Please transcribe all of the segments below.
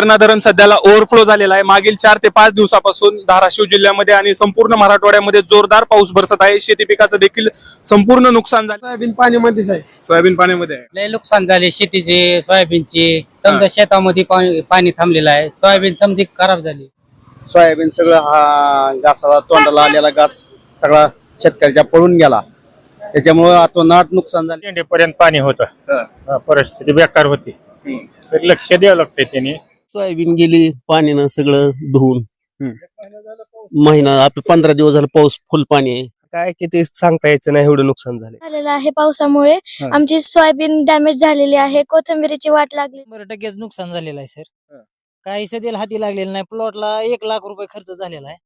तेरणा धरण सध्याला ओव्हरफ्लो झालेला आहे. मागील चार ते पाच दिवसापासून धाराशिव जिल्ह्यामध्ये आणि संपूर्ण मराठवाड्यामध्ये जोरदार पाऊस बरसत आहे. शेती पिकाचं देखील संपूर्ण नुकसान झालं. सोयाबीन पाण्यामध्येच आहे. सोयाबीन पाण्यामध्ये आहे. लय नुकसान झाले शेतीचे सोयाबीनचे. समजा शेतामध्ये पाणी पाणी थांबलेलं आहे. सोयाबीन समजी खराब झाली. सोयाबीन सगळं हा घासाला तोंडाला आलेला घास सगळा शेतकऱ्याच्या पळून गेला. त्याच्यामुळं अतोनाट नुकसान झाले. झेंडेपर्यंत पाणी होतं. परिस्थिती बेकार होती. तर लक्ष द्यावं लागतंय त्यांनी. सोयाबीन गेली पाण्यानं सगळं धुवून. महिना आपलं पंधरा दिवस झालं पाऊस फुल पाणी आहे. काय किती सांगता यायचं नाही एवढं नुकसान झाले. झालेलं आहे पावसामुळे. आमची सोयाबीन डॅमेज झालेली आहे कोथिंबिरीची वाट लागली. शंभर टक्केच नुकसान झालेलं आहे सर काही सध्याला हाती लागलेलं नाही प्लॉटला एक लाख रुपये खर्च झालेला आहे.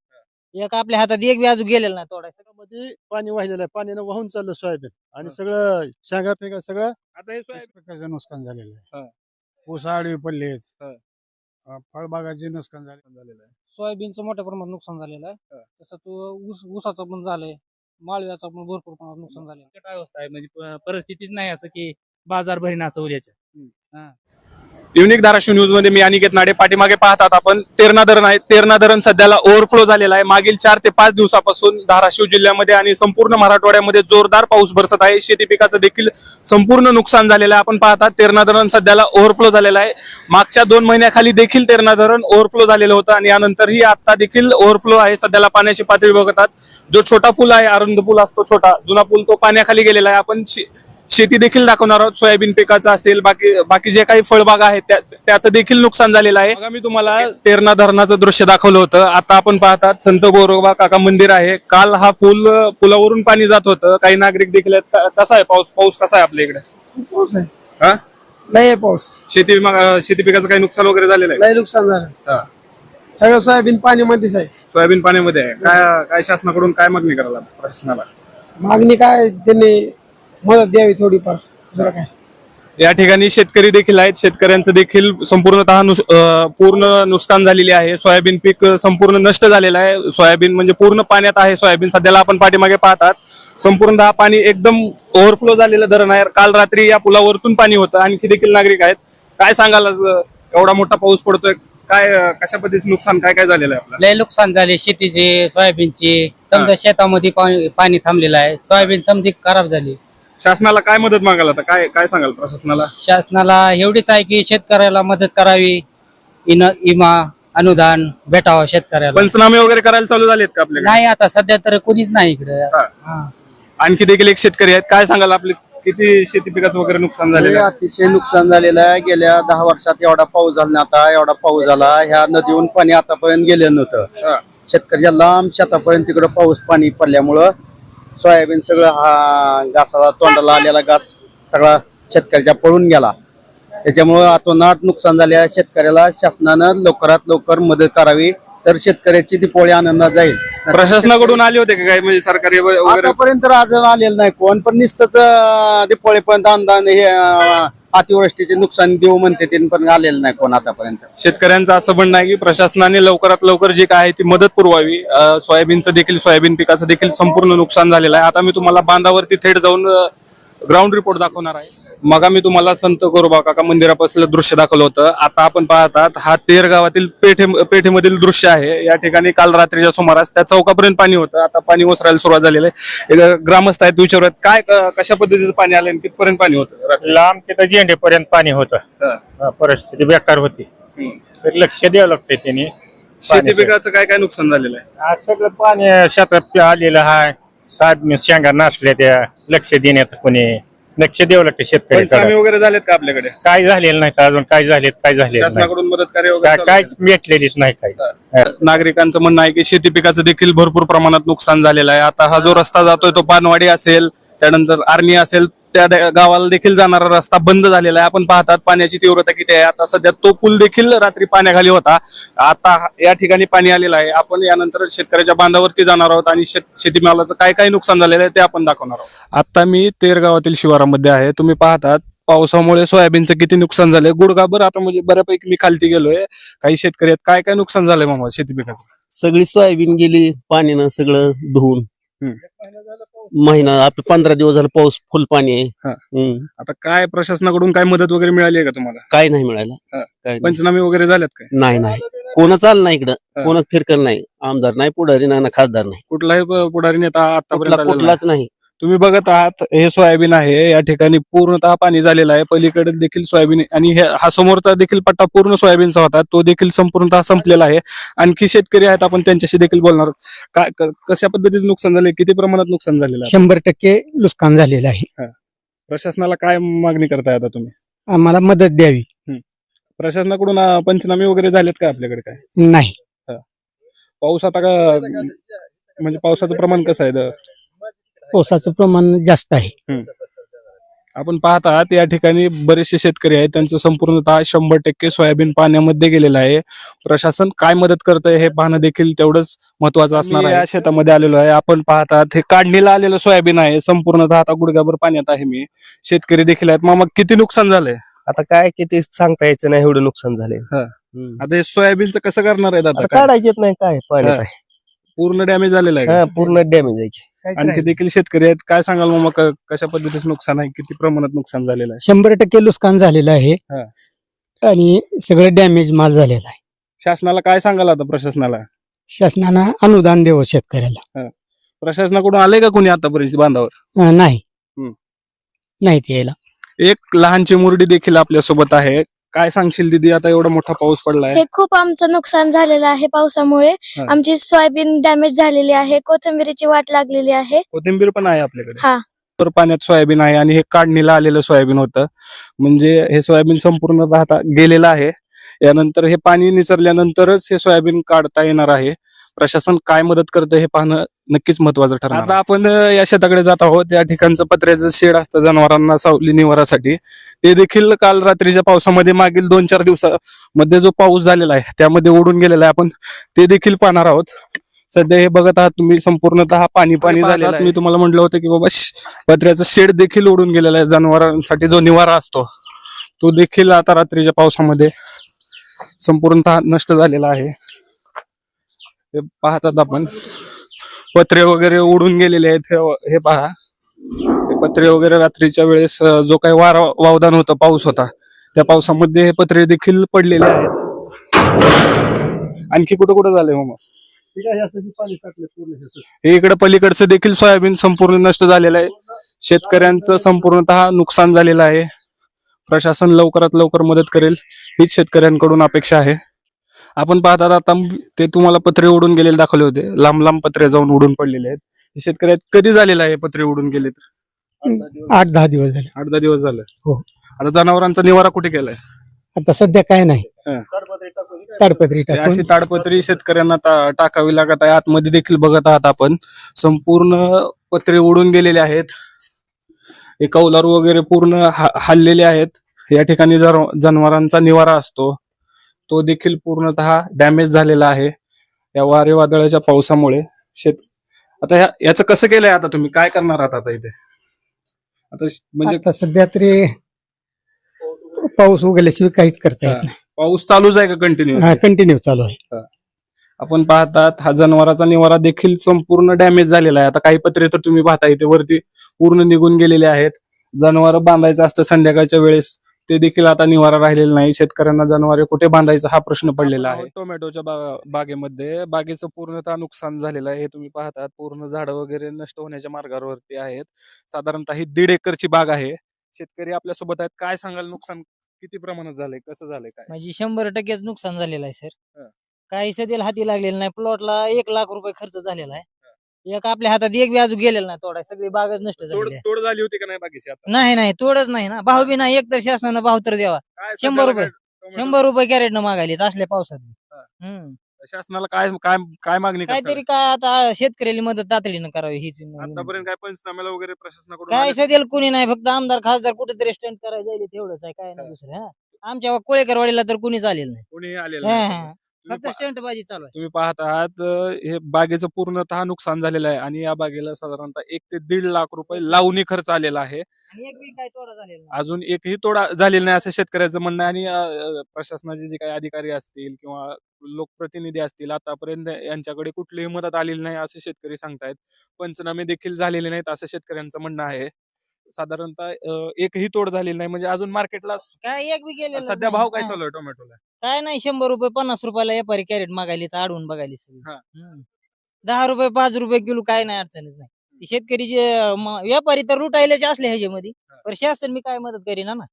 एक आपल्या हातात एक बी अजून गेलेलं नाही तोडायचं. मध्ये पाणी वाहिलेलं आहे पाण्यानं वाहून चाललं सोयाबीन. आणि सगळं शेंगा फेगा सगळं आता हे सोयाबीन प्रकारचं नुकसान झालेलं. आहे. ऊस आडवी पडले. फळबागाचे नुकसान झाले. झालेलं आहे. सोयाबीनचं मोठ्या प्रमाणात नुकसान झालेलं आहे. तसं तो ऊस ऊसाचं पण झालंय. माळव्याचं पण भरपूर प्रमाणात नुकसान झालं काय अवस्था आहे? म्हणजे परिस्थितीच नाही असं की बाजार भरीन असं उद्याच्या युनिक धाराशिव न्यूजमध्ये मी अनिकेत नाडे पाठीमागे पाहतात. आपण तेरणा धरण आहे. तेरणा धरण सध्याला ओव्हरफ्लो झालेला आहे. मागील चार ते पाच दिवसापासून धाराशिव जिल्ह्यामध्ये आणि संपूर्ण मराठवाड्यामध्ये जोरदार पाऊस बरसत आहे. शेती पिकाचं देखील संपूर्ण नुकसान झालेलं आहे. आपण पाहतात तेरणा धरण सध्याला ओव्हरफ्लो झालेलं आहे. मागच्या दोन महिन्याखाली देखील तेरणा धरण ओव्हरफ्लो झालेलं होतं आणि यानंतरही आता देखील ओव्हरफ्लो आहे. सध्याला पाण्याची पातळी बघतात. जो छोटा पूल आहे अरुंद पूल असतो छोटा. जुना पूल तो पाण्याखाली गेलेला आहे. आपण शेती देखील दाखवणार आहोत. सोयाबीन पिकाचं असेल बाकी बाकी जे काही फळबाग आहेत त्या- त्याचं देखील नुकसान झालेलं आहे. बघा मी तुम्हाला तेरणा धरणाचं दृश्य दाखवलं होतं. आता आपण पाहतात संत गोरोबा काका मंदिर आहे. काल हा पूल पुलावरून पाणी जात होतं. काही नागरिक देखील कसा आहे पाऊस? पाऊस कसा आहे आपल्या इकडे? पाऊस आहे. हा? नाही आहे पाऊस. शेती शेती पिकाचं काही नुकसान वगैरे झालेलं आहे लय नुकसान झालं. हा. सगळं सोयाबीन पाण्यामध्येच आहे. सोयाबीन पाण्यामध्ये आहे. काय काय शासनाकडून काय मागणी करायला प्रशासनाला? मागणी काय त्यांनी मदत द्यावी थोडीफार दुसरं काय. या ठिकाणी शेतकरी देखील आहेत. शेतकऱ्यांचं देखील संपूर्णतः नुस- अं, पूर्ण नुकसान झालेले आहे. सोयाबीन पीक संपूर्ण नष्ट झालेलं आहे. सोयाबीन म्हणजे पूर्ण पाण्यात आहे सोयाबीन. सध्याला आपण पाठीमागे पाहतात. संपूर्णतः पाणी एकदम ओव्हरफ्लो झालेलं धरण आहे. काल रात्री या पुलावरतून पाणी होतं. आणखी देखील नागरिक आहेत. काय सांगाल आज, अं, एवढा मोठा पाऊस पडतोय. काय अं, कशा पद्धतीचं नुकसान काय काय झालेलं आहे आपलं? लय नुकसान झाले. शेतीचे सोयाबीनचे. समजा शेतामध्ये पाणी पाणी थांबलेलं आहे. सोयाबीन समजी खराब झाली. शासनाला काय मदत मागायला आता? काय काय सांगाल प्रशासनाला? शासनाला एवढीच आहे की शेतकऱ्याला मदत करावी. इन इमा अनुदान भेटावं शेतकऱ्याला. पंचनामे वगैरे करायला चालू झालेत का आपल्याकडे? नाही आता सध्या तर कोणीच नाही इकडे. हा. आणखी देखील एक शेतकरी आहेत. काय सांगाल आपले? किती शेती पिकाचं वगैरे नुकसान झालेलं आहे? अतिशय नुकसान झालेलं आहे. गेल्या दहा वर्षात एवढा पाऊस झाला नाही आता एवढा पाऊस झाला. ह्या नदीहून पाणी आतापर्यंत गेलं नव्हतं. हा. शेतकऱ्याच्या लांब शेतापर्यंत तिकडं पाऊस पाणी पडल्यामुळं सोयाबीन सगळं हा घासाला तोंडाला आलेला घास सगळा शेतकऱ्याच्या पळून गेला. त्याच्यामुळं अतोनाट नुकसान झाले. आहे शेतकऱ्याला शासनानं लवकरात लवकर मदत करावी तर शेतकऱ्याची दिपोळी आनंदात जाईल. प्रशासनाकडून आले होते का काय म्हणजे सरकारी वगैरे? आतापर्यंत अजून आलेलं नाही कोण पण नुसतंच दिपोळीपर्यंत अनुदान हे अतिवृष्टीचे नुकसान देऊ म्हणते ते पण आलेलं नाही कोण आतापर्यंत. शेतकऱ्यांचं असं म्हणणं आहे की प्रशासनाने लवकरात लवकर जे काय आहे ती मदत पुरवावी. अं, सोयाबीनचं देखील सोयाबीन पिकाचं देखील संपूर्ण नुकसान झालेलं आहे. आता मी तुम्हाला बांधावरती थेट जाऊन ग्राउंड रिपोर्ट दाखवणार आहे. मग मी तुम्हाला संत गोरोबा काका मंदिरापासून दृश्य दाखवलं होतं. आता आपण पाहतात हा तेर गावातील पेठे पेठेमधील दृश्य आहे. या ठिकाणी काल रात्रीच्या सुमारास त्या चौकापर्यंत पाणी होतं. आता पाणी ओसरायला सुरुवात झालेली आहे. ग्रामस्थ आहेत विचारत काय कशा पद्धतीचं पाणी आलं कितपर्यंत पाणी होतं? लांब तिथं झेंडेपर्यंत पाणी होतं. परिस्थिती बेकार होती. तर लक्ष द्यावं लागतंय त्यांनी शेती पिकाचं काय काय नुकसान झालेलं आहे? आज सगळं पाणी शेतात आलेलं आहे. सात शेंगा नासल्या त्या. लक्ष देण्यात कोणी लक्ष द्यावं लागतं पंचनामे शेतकऱ्याकडे वगैरे झालेत का आपल्याकडे? काय झालेलं नाही अजून काय झालेत काय झालेलं नाही. शासनाकडून मदत कार्य वगैरे काय- चालू काहीच भेटलेलीच नाही काही. आहे? नागरिकांचं म्हणणं आहे की शेती पिकाचं देखील भरपूर प्रमाणात नुकसान झालेलं आहे. आता हा जो रस्ता जातोय तो पानवाडी असेल त्यानंतर आर्णी असेल त्या गावाला देखील जाणारा रस्ता बंद झालेला आहे. आपण पाहतात पाण्याची तीव्रता किती आहे. आता सध्या तो पूल देखील रात्री पाण्याखाली होता. आता या ठिकाणी पाणी आलेलं आहे. आपण यानंतर शेतकऱ्याच्या बांधावरती जाणार आहोत आणि शेत शेतीमालाचं काय काय नुकसान झालेलं आहे ते आपण दाखवणार आहोत. आता मी तेर गावातील शिवारामध्ये आहे. तुम्ही पाहतात पावसामुळे सोयाबीनचं किती नुकसान झालंय. गुडगाभर आता म्हणजे बऱ्यापैकी मी खालती गेलोय. काही शेतकरी आहेत. काय काय नुकसान झालंय मामा शेती पिकाचं? सगळी सोयाबीन गेली पाण्यानं सगळं धुवून. महिना आपले पंधरा दिवस झाले पाऊस फुल पाणी आहे हा. हम्म. आता काय प्रशासनाकडून काय मदत वगैरे मिळाली आहे का तुम्हाला काय नाही मिळालं हा. काय नाही. पंचनामे वगैरे झाल्यात काय नाही नाही कोणाच आलं नाही इकडं. कोणाच फिरकल नाही आमदार नाही पुढारी नाही ना खासदार नाही कुठलाही प- पुढारी नेता कुठला नाही. कुठलाच नाही तुम्ही बघत आहात हे सोयाबीन आहे. या ठिकाणी पूर्णतः पाणी झालेलं आहे. पलीकडे देखील सोयाबीन आणि हे समोरचा देखील पट्टा पूर्ण सोयाबीनचा होता. तो देखील संपूर्णतः संपलेला आहे. आणखी शेतकरी आहेत आपण त्यांच्याशी देखील बोलणार. काय कशा पद्धतीचं नुकसान झालंय? किती प्रमाणात नुकसान झालेलं आहे? शंभर टक्के नुकसान झालेलं आहे. प्रशासनाला काय मागणी करताय आता तुम्ही? आम्हाला मदत द्यावी. प्रशासनाकडून पंचनामे वगैरे झालेत का आपल्याकडे काय? नाही. पाऊस आता का म्हणजे पावसाचं प्रमाण कसं आहे? पावसाचं प्रमाण जास्त आहे आपण पाहत आहात या ठिकाणी बरेचसे शेतकरी आहेत त्यांचं संपूर्णतः शंभर टक्के सोयाबीन पाण्यामध्ये गेलेलं आहे प्रशासन काय मदत करतंय हे पाहणं देखील तेवढंच महत्वाचं असणार आहे या शेतामध्ये आलेलो आहे आपण पाहत आहात हे काढणीला आलेलं सोयाबीन आहे संपूर्णतः आता गुडघ्याभर पाण्यात आहे मी शेतकरी देखील आहेत मग किती नुकसान झालंय आता काय किती सांगता यायचं नाही एवढं नुकसान झाले हा. आता हे सोयाबीनचं कसं करणार आहेत आता काय? काढायचे येत नाही काय पाण्यात. आहे. पूर्ण डॅमेज झालेलं आहे? हा, पूर्ण डॅमेज आहे. आणखी देखील शेतकरी आहेत. काय सांगाल मग क- कशा पद्धतीचं नुकसान आहे? किती प्रमाणात नुकसान झालेलं आहे? शंभर टक्के नुकसान झालेलं आहे हा. आणि सगळं डॅमेज माल झालेला आहे. शासनाला काय सांगाल आता प्रशासनाला? शासनानं अनुदान द्यावं शेतकऱ्याला. प्रशासनाकडून आले का कोणी आतापर्यंत बांधावर? अं, नाही. हम्म. नाही ते यायला. एक लहानची मुरडी देखील आपल्यासोबत आहे. काय सांगशील दिदी? आता एवढा मोठा पाऊस पडलाय. हे खूप आमचं नुकसान झालेलं आहे पावसामुळे. हा. आमची सोयाबीन डॅमेज झालेली आहे कोथिंबिरीची वाट लागलेली आहे. कोथिंबीर पण आहे आपल्याकडे. हा. तर पाण्यात सोयाबीन आहे आणि हे काढणीला आलेलं सोयाबीन होतं. म्हणजे हे सोयाबीन संपूर्ण आता गेलेलं आहे. यानंतर हे पाणी निचरल्यानंतरच हे सोयाबीन काढता येणार आहे. प्रशासन काय मदत करतं हे पाहणं नक्कीच महत्वाचं ठरणार आता आपण या शेताकडे जात आहोत. या ठिकाणचं पत्र्याचं शेड असतं जनावरांना सावली निवारासाठी. ते देखील काल रात्रीच्या पावसामध्ये मागील दोन चार दिवसामध्ये जो पाऊस झालेला आहे त्यामध्ये ओढून गेलेला आहे आपण ते देखील पाहणार आहोत. सध्या हे बघत आहात तुम्ही संपूर्णतः पाणी पाणी झालेलं आहे. मी तुम्हाला म्हटलं होतं की बाबा पत्र्याचं शेड देखील ओढून गेलेला आहे जनावरांसाठी जो निवारा असतो तो देखील आता रात्रीच्या पावसामध्ये संपूर्णतः नष्ट झालेला आहे. हे पाहतात आपण. पत्रे वगैरे उडून गेलेले आहेत हे- हे पहा. हे पत्रे वगैरे रात्रीच्या वेळेस अं, जो काही वारा वावदान होता पाऊस होता त्या पावसामध्ये हे पत्रे देखील पडलेले आहेत. आणखी कुठं कुठं झाले मग ठीक आहे यासाठी पाणी टाकलं पूर्ण ह्याचं. हे इकडे पलीकडचं देखील सोयाबीन संपूर्ण नष्ट झालेलं आहे. शेतकऱ्यांचं संपूर्णतः नुकसान झालेलं आहे. प्रशासन लवकरात लवकर मदत करेल. हीच शेतकऱ्यांकडून अपेक्षा आहे. आपण पाहतात आता ते तुम्हाला पत्रे उडून गेलेले दाखवले होते. लांब लांब पत्रे जाऊन उडून पडलेले आहेत. हे शेतकऱ्यात कधी झालेलं आहे पत्रे उडून गेले आठ दहा दिवस झाले. आठ दहा दिवस झाले. हो. आता जनावरांचा निवारा कुठे केलाय? आता सध्या काय नाही. ताडपत्री अशी ताडपत्री शेतकऱ्यांना टाकावी लागत आहे. आतमध्ये देखील बघत आहात आपण. संपूर्ण पत्रे उडून गेलेले आहेत. हे कौलारू वगैरे पूर्ण हललेले आहेत. या ठिकाणी जनावरांचा निवारा असतो. तो देखील पूर्णतः डॅमेज झालेला आहे. या वारे वादळाच्या पावसामुळे शेत आता ह्या- याचं कसं केलंय आता तुम्ही? काय करणार आहात आता इथे? आता श- म्हणजे आता सध्या तरी पाऊस उगल्याशिवाय काहीच करता येत नाही. पाऊस चालूच आहे का कंटिन्यू हा कंटिन्यू चालू आहे. आपण पाहतात हा जनावराचा निवारा देखील संपूर्ण डॅमेज झालेला आहे. आता काही पत्रे तर तुम्ही पाहता इथे वरती पूर्ण निघून गेलेले आहेत. जनावर बांधायचं असतं संध्याकाळच्या वेळेस. ते देखील आता निवारा राहिलेला नाही. शेतकऱ्यांना जनावरे कुठे बांधायचं हा प्रश्न पडलेला आहे. टोमॅटोच्या बागेमध्ये. बागेचं पूर्णतः नुकसान झालेलं आहे. हे तुम्ही पाहतात. पूर्ण झाडं वगैरे नष्ट होण्याच्या मार्गावरती आहेत. साधारणतः ही दीड एकरची बाग आहे. शेतकरी आपल्यासोबत आहेत. काय सांगाल? नुकसान किती प्रमाणात झालंय? कसं झालंय काय? म्हणजे शंभर टक्केच नुकसान झालेलं आहे हा. सर काही सध्याला हाती लागलेलं नाही. प्लॉटला एक लाख रुपये खर्च झालेला आहे. एक आपल्या हातात एक व्याज गेलेलं नाही तोडा सगळी बागच नष्ट तोड तोड झाली होती का नाही बागेची आता नाही नाही तोडच नाही ना भाव बी नाही एक तर शासनानं भाव तर द्यावा काय शंभर रुपये. टोमॅटो- शंभर रुपये कॅरेटनं मागायले असल्या पावसात हा. हम्म शासनाला काय काय काय मागणी? काहीतरी काय आता शेतकऱ्याला मदत तातडीनं करावी हीच विनंती. आतापर्यंत काय पंचनाम्याला वगैरे प्रशासनाकडून काय आले? सध्याला कुणी नाही फक्त आमदार खासदार कुठेतरी स्टंट करायला जाईल तेवढंच आहे काय नाही दुसरं हा आमच्या कोळेकरवाडीला तर कुणीच आलेलं नाही कोणीही आलेलं नाही. हा. फक्त बाजी चालू आहे. तुम्ही पाहत आहात अं, हे बागेचं पूर्णतः नुकसान झालेलं आहे आणि या बागेला साधारणतः एक ते दीड लाख रुपये लावणी खर्च आलेला आहे. आणि एक बी काय तोडा झालेला नाही. अजून एकही तोडा झालेला नाही असं शेतकऱ्याचं म्हणणं आहे आणि अं, प्रशासनाचे जे काही अधिकारी असतील किंवा लोकप्रतिनिधी असतील आतापर्यंत यांच्याकडे कुठलीही मदत आलेली नाही असे शेतकरी सांगतायत. पंचनामे देखील झालेले नाहीत असं शेतकऱ्यांचं म्हणणं आहे. साधारणतः एकही तोड झालेली नाही. म्हणजे अजून मार्केटला काय एक बी गेलेलं सध्या. भाव काय हा. चालू आहे टोमॅटोला? काय नाही शंभर रुपये पन्नास रुपयाला व्यापारी कॅरेट मागायली तर अडवून बघायली सगळी. हा. हम्म. दहा रुपये पाच रुपये किलो काय नाही अडचणच नाही. ते शेतकरी जे म- व्यापारी तर लुटायलाचे असले ह्याच्यामध्ये. पण शासन मी काय मदत करीना ना?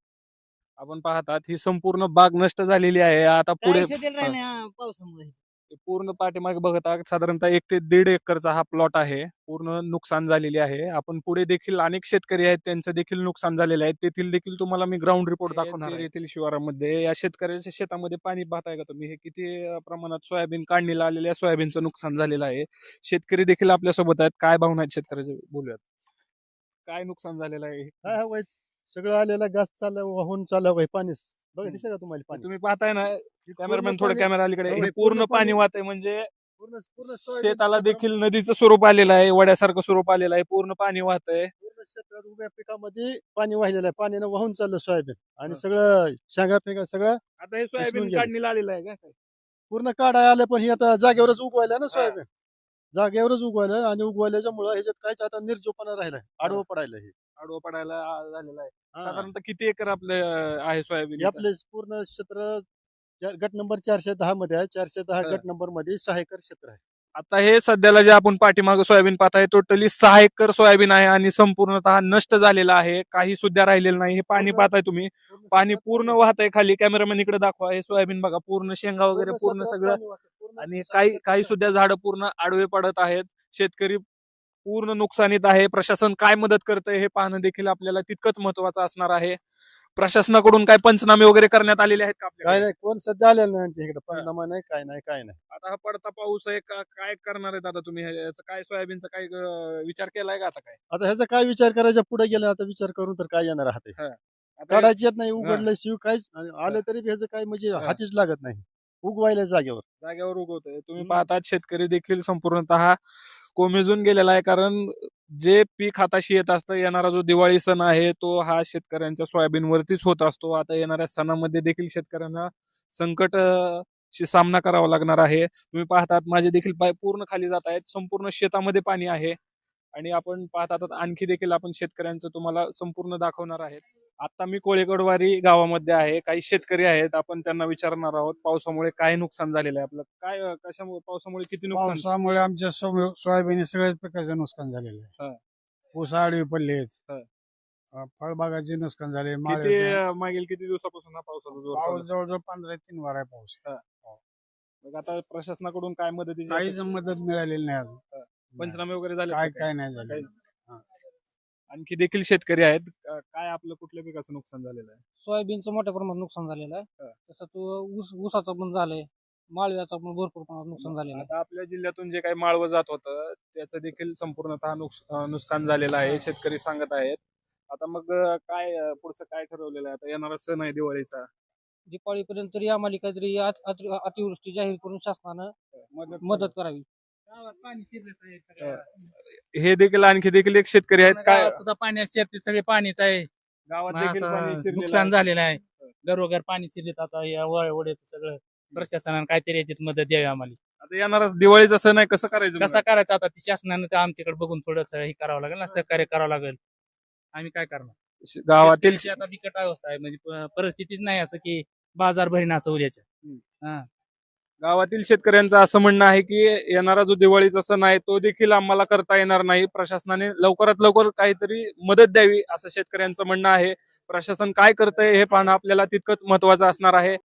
आपण पाहतात ही संपूर्ण बाग नष्ट झालेली आहे. आता पुढे काय शेतीला राहिले हा, पावसामुळे. पूर्ण पाठीमागे बघत आहात साधारणतः एक ते दीड एकरचा हा प्लॉट आहे. पूर्ण नुकसान झालेली आहे. आपण पुढे देखील अनेक शेतकरी आहेत त्यांचं देखील नुकसान झालेलं आहे. तेथील देखील तुम्हाला मी ग्राउंड रिपोर्ट दाखवणार आहे. येथील शिवारामध्ये या शेतकऱ्याच्या शेतामध्ये पाणी पाहताय का तुम्ही? हे किती प्रमाणात सोयाबीन काढणीला आलेल्या सोयाबीनचं नुकसान झालेलं आहे. शेतकरी देखील आपल्यासोबत आहेत. काय भावना आहेत शेतकऱ्याचे? बोलूयात. काय नुकसान झालेलं आहे? सगळं आलेला घास चालला वाहून चालला वय पाणीच. बघा. दिसत का तुम्हाला पाणी? तुम्ही पाहताय ना कॅमेरामॅन थोडं कॅमेरा अलीकडे. पूर्ण पाणी वाहत आहे म्हणजे पूर्ण पूर्ण शेताला देखील नदीचं स्वरूप आलेलं आहे वड्यासारखं स्वरूप आलेलं आहे पूर्ण पाणी वाहत आहे पूर्ण क्षेत्रात उभ्या पिकामध्ये पाणी वाहिलेलं आहे. पाण्यानं वाहून चाललं सोयाबीन. आणि. सगळं शेंगा फेंगा सगळं आता हे सोयाबीन गेले. काढणीला आलेलं आहे का? पूर्ण काढाय आलं पण हे आता जागेवरच उगवायला ना सोयाबीन. जागेवरच उगवायला आणि उगवायल्याच्या मुळे ह्याच्यात काहीच आता निर्जोपणा राहिलाय. आडवं पडायला हे. आडवं पडायला झालेलं आहे. हा. साधारणतः किती एकर आपले अं, आहे सोयाबीन हे आपले पूर्ण क्षेत्र गट नंबर चारशे दहा मध्ये आहे. चारशे दहा हा. गट नंबरमध्ये सहा एकर क्षेत्र आहे. आता हे सध्याला जे आपण पाठीमागे सोयाबीन पाहताय टोटली सहा एकर सोयाबीन आहे आणि संपूर्णतः नष्ट झालेला आहे. काही सुद्धा राहिलेलं नाही. हे पाणी पूर्ण- पाहताय तुम्ही. पाणी पूर्ण वाहत आहे. खाली कॅमेरामॅन इकडे दाखवा. हे सोयाबीन बघा. पूर्ण शेंगा वगैरे पूर्ण सगळं आणि काही काही. सुद्धा झाडं पूर्ण आडवे पडत आहेत. शेतकरी पूर्ण नुकसानीत आहे. प्रशासन काय मदत करतंय हे पाहणं देखील आपल्याला तितकंच महत्वाचं असणार आहे. प्रशासनाकडून काय पंचनामे वगैरे करण्यात आलेले आहेत का काय? नाही कोण सध्या आलेलं नाही आमच्या इकडे. पंचनामा नाही काय नाही काय नाही. आता हा पडता पाऊस आहे का? काय करणार आहेत आता तुम्ही? हे- याचं काय सोयाबीनचा काय अं, विचार केलाय का आता काय? आता ह्याचा काय विचार करायचा? पुढे गेला आता विचार करून तर काय येणार हात आता हे- काढायची येत नाही उघडलं शिव काहीच आलं तरी बी ह्याचं काय म्हणजे. हातीच लागत नाही. उगवायला जागेवर. जागेवर उगवतोय. तुम्ही हम्म. पाहतात शेतकरी देखील संपूर्णतः कोमेजून गेलेला आहे. कारण जे पीक हाताशी येत असतं येणारा जो दिवाळी सण आहे तो हा शेतकऱ्यांच्या सोयाबीनवरतीच होत असतो. आता येणाऱ्या सणामध्ये देखील शेतकऱ्यांना संकट शी सामना करावा लागणार आहे. तुम्ही पाहतात माझे देखील पाय पूर्ण खाली जात आहेत. संपूर्ण शेतामध्ये पाणी आहे. आणि आपण पाहतात आणखी देखील आपण शेतकऱ्यांचं तुम्हाला संपूर्ण दाखवणार आहेत. आता मी कोळेकडवारी गावामध्ये आहे काही शेतकरी आहेत आपण त्यांना विचारणार आहोत पावसामुळे काय नुकसान झालेलं आहे आपलं? काय कशामुळे पावसामुळे किती नुकसान? पावसामुळे आमच्या सोय- सोयाबीन सगळ्याच पिकाचं नुकसान झालेलं हा. आहे ऊस आडवी पडले हा. फळबागाचे नुकसान झाले किती माळव्याचं. अं, मागील किती दिवसापासून हा पावसाचा जोर चालू पाऊस? जवळजवळ पंधरा तीन वार आहे पाऊस. मग आता प्रशासनाकडून काय मदतीची काहीच मदत मिळालेली नाही अजून. पंचनामे वगैरे झाले काय काय? नाही झालं? आणखी देखील शेतकरी आहेत. अं, काय आपलं कुठल्या पिकाचं नुकसान झालेलं आहे? सोयाबीनचं मोठ्या प्रमाणात नुकसान झालेलं हा. आहे तसंच ऊस ऊसाचं पण झालंय. माळव्याचं पण भरपूर प्रमाणात नुकसान झालेलं आहे. आता आपल्या जिल्ह्यातून जे काही माळवं जात होतं त्याचं देखील संपूर्णतः नुकस- अं, नुकसान झालेलं आहे शेतकरी सांगत आहेत. आता मग अं, काय अं, पुढचं काय ठरवलेलं आहे? आता येणारा सण आहे दिवाळीचा. दिवाळीपर्यंत तरी आम्हाला काहीतरी अति- अति- अतिवृष्टी जाहीर करून शासनानं मदत करावी. सगळं. हे. देखील आणखी देखील एक शेतकरी आहेत. काय गावात सुद्धा पाणी शेती सगळे पाणीच आहे. गावात मग देखील असं पाणी शिरलेलं नुकसान आहे. झालेलं आहे. घरोघर पाणी शिरलेत आता या वड्याचं सगळं प्रशासनानं काहीतरी याच्यात मदत द्यावी आम्हाला. आता येणारा दिवाळीचा सण आहे कसं करायचं? कसं करायचं आता? ती शासनानं ते आमच्याकडे बघून थोडंसं हे करावं लागेल ना सहकार्य करावं लागेल. आम्ही काय करणार? गावातील शेतकऱ्याची आता बिकट अवस्था आहे. म्हणजे प- परिस्थितीच नाही असं की बाजार भरीना असं उद्याच्या गावातील शेतकऱ्यांचं असं म्हणणं आहे की येणारा जो दिवाळीचा सण आहे तो देखील आम्हाला करता येणार नाही. प्रशासनाने लवकरात लवकर काहीतरी मदत द्यावी असं शेतकऱ्यांचं म्हणणं आहे. प्रशासन काय करतंय हे पाहणं आपल्याला तितकंच महत्वाचं असणार आहे.